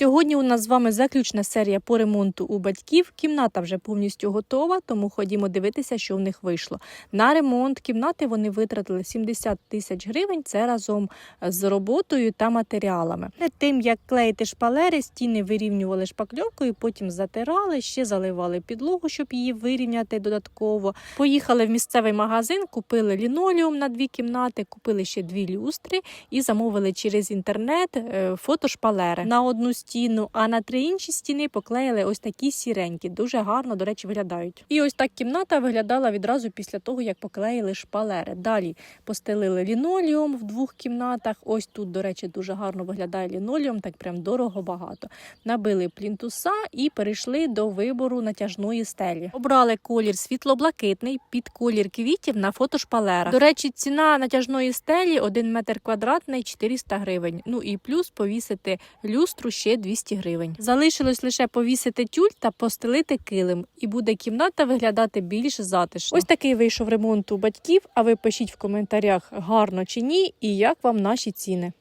Сьогодні у нас з вами заключна серія по ремонту у батьків. Кімната вже повністю готова, тому ходімо дивитися, що в них вийшло. На ремонт кімнати вони витратили 70 тисяч гривень. Це разом з роботою та матеріалами. Тим як клеїти шпалери, стіни вирівнювали шпакльовкою, потім затирали, ще заливали підлогу, щоб її вирівняти додатково. Поїхали в місцевий магазин, купили лінолеум на дві кімнати, купили ще дві люстри і замовили через інтернет е, фотошпалери на одну стіну, а на три інші стіни поклеїли ось такі сіренькі. Дуже гарно, до речі, виглядають. І ось так кімната виглядала відразу після того, як поклеїли шпалери. Далі постелили лінолеум в двох кімнатах. Ось тут, до речі, дуже гарно виглядає лінолеум, так прям дорого багато. Набили плінтуса і перейшли до вибору натяжної стелі. Обрали колір світло-блакитний під колір квітів на фотошпалерах. До речі, ціна натяжної стелі 1 метр квадратний 400 гривень. Ну і плюс повісити люстру ще 200 гривень. Залишилось лише повісити тюль та постелити килим, і буде кімната виглядати більш затишно. Ось такий вийшов ремонт у батьків. А ви пишіть в коментарях гарно чи ні, і як вам наші ціни.